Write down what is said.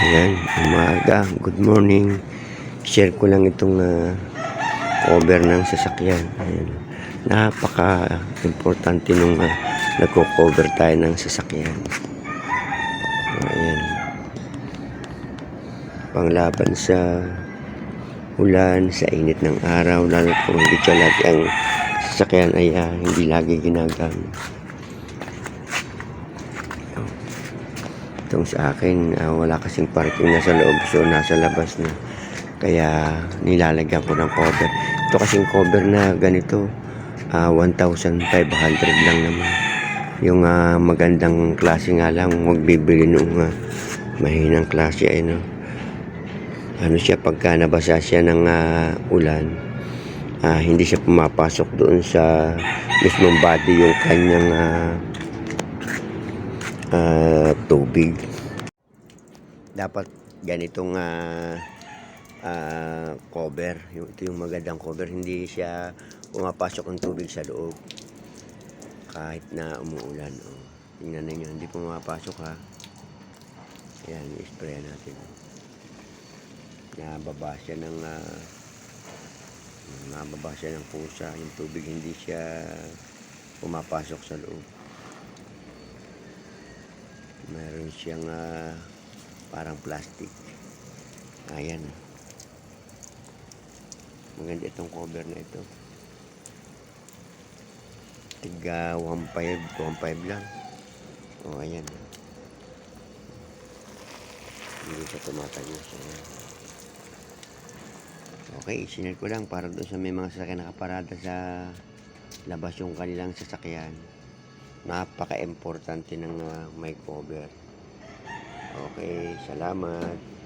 Ayan, umaga. Good morning. Share ko lang itong ah, cover ng sasakyan. Ayan. Napaka-importante nung uh, nagko-cover tayo ng sasakyan. Ayan. Panglaban sa ulan, sa init ng araw, lalo kung hindi siya lagi ang sasakyan ay ah, hindi lagi ginagamit. Itong sa akin, ah, wala kasing parking nasa loob, so nasa labas na. Kaya nilalagyan ko ng cover. Ito kasing cover na ganito, ah, 1,500 lang naman. Yung ah, magandang klase nga lang, huwag bibili nung ah, mahinang klase ay no. Ano siya, pagka nabasa siya ng ah, ulan, ah, hindi siya pumapasok doon sa mismong body yung kanyang ah, ah, tubig. Dapat ganitong ah, ah, cover. Ito yung magandang cover. Hindi siya pumapasok ang tubig sa loob. Kahit na umuulan. Oh. Tingnan ninyo, hindi pumapasok ha. Ayan, i-spray natin. Nababa siya ng ah, nababa siya ng pusa. Yung tubig hindi siya pumapasok sa loob. Meron siyang ah, parang plastic. Ayan. Maganda itong cover na ito. Tiga 1.5, 1.5 lang. O, ayan. Hindi siya tumatayo. So, okay, sinare ko lang para doon sa may mga sasakyan nakaparada sa labas yung kanilang sasakyan napaka-importante ng uh, may cover. Okay, salamat.